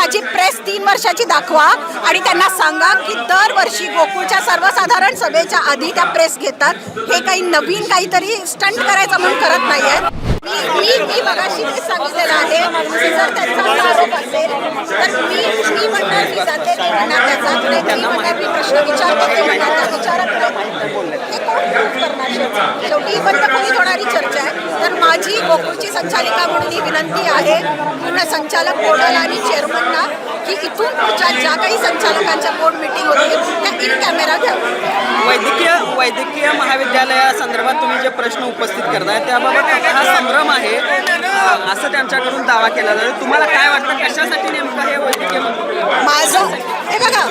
माझी प्रेस तीन वर्षाची दाखवा आणि त्यांना सांगा की दरवर्षी गोकुळच्या सर्वसाधारण सभेच्या आधी त्या प्रेस घेतात. हे काही नवीन काहीतरी स्टंट करायचं म्हणून करत नाहीये. मी मी मी मगाशी ते सांगितलेलं आहे जर त्यांचा आरोप असेल तर मी मी म्हणणार मी जाते ते म्हणणार त्याचा. नाही मी म्हणणार मी प्रश्न विचारते ते म्हणणार त्या विचारत नाही. कोण करणार शेवटी? ही बंद होणारी चर्चा आहे. तर माझी गोकुळची संचालिका म्हणून ही विनंती आहे पूर्ण संचालक बोर्डाला आणि चेअरमनना की इथून पुढच्या ज्या काही संचालकांच्या बोर्ड मिटिंग होतील त्या इन कॅमेरा घ्याव्या वैद्यकीय वैद्यकीय महाविद्यालयासंदर्भात तुम्ही जे प्रश्न उपस्थित करताय त्याबाबत हा संभ्रम आहे. असं त्यांच्याकडून दावा केला जातो. तुम्हाला काय वाटतं कशासाठी नेमकं हे वैद्यकीय? माझं हे बघा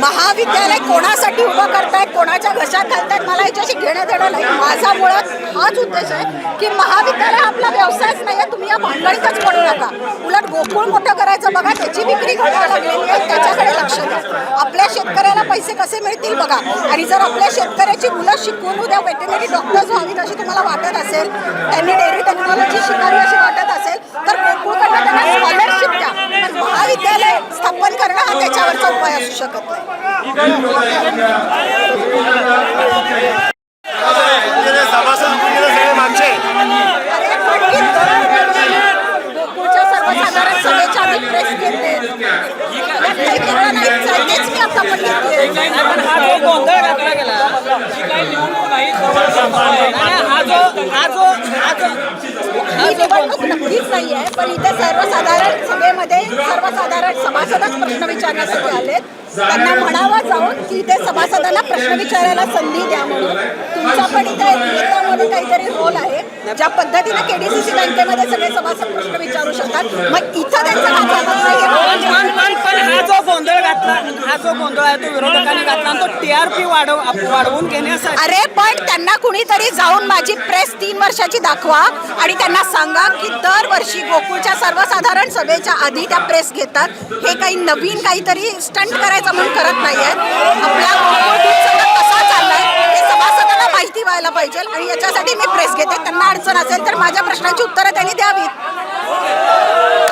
महाविद्यालय कोणासाठी उभं करतायत कोणाच्या घशात घालतायत मला याच्याशी घेणं देणं नाही. माझा मुळात हाच उद्देश आहे की महाविद्यालय आपला व्यवसायच नाही आहे तुम्ही या भांडणीतच पडू नका उलट गोकुळ मोठं करायचं बघा त्याची विक्री घटायला लागलेली आहे त्याच्याकडे लक्ष द्या आपल्या शेतकऱ्याला पैसे कसे मिळतील बघा. आणि जर आपल्या शेतकऱ्याची मुलं शिकवून उद्या वेटनरी डॉक्टर्स व्हावीत अशी तुम्हाला वाटत असेल त्यांनी डेअरी टेक्नॉलॉजी शिकावी अशी वाटत असेल तर गोकुळकडनं त्यांना स्कॉलरशिप द्या. पण महाविद्यालय स्थापन करणं हा त्याच्यावरचा उपाय असू शकत नाही. सर्वसाधारण सभेच्या आधी प्रेस घेते यात काही वेगळं नाहीच आहे. तेच मी आता पण घेते पण हा जो गोंधळ घातला गेला नाही, हा जो हा जो हा जो हा ही जो निवडणूक नक्कीच नाही आहे पण इथे सर्वसाधारण सभेमध्ये सर्वसाधारण सभासदच प्रश्न विचारण्यासाठी आलेत त्यांना म्हणावं जाऊन की इथे सभासदांना प्रश्न विचारायला संधी द्या म्हणून तुमचा पण इथे एक काहीतरी रोल आहे ज्या पद्धतीने केडीसीसी बँकेमध्ये सगळे सभासद प्रश्न विचारू शकतात मग इथं त्यांचा हा जो गोंधळ आहे तो विरोधकांनी घातला आणि तो टीआरपी वाढव वाढवून घेण्यासाठी अरे पण त्यांना कुणीतरी जाऊन माझी प्रेस तीन वर्षाची दाखवा आणि त्यांना सांगा की दरवर्षी गोकुळच्या सर्वसाधारण सभेच्या आधी त्या प्रेस घेतात. हे काही नवीन काहीतरी स्टंट करायचं म्हणून करत नाहीये. आपल्या गोकुळ दूध संघ कसा चाललाय हे सभासदांना माहिती व्हायला पाहिजे आणि याच्यासाठी मी प्रेस घेते. त्यांना अडचण असेल तर माझ्या प्रश्नांची उत्तरं त्यांनी द्यावीत.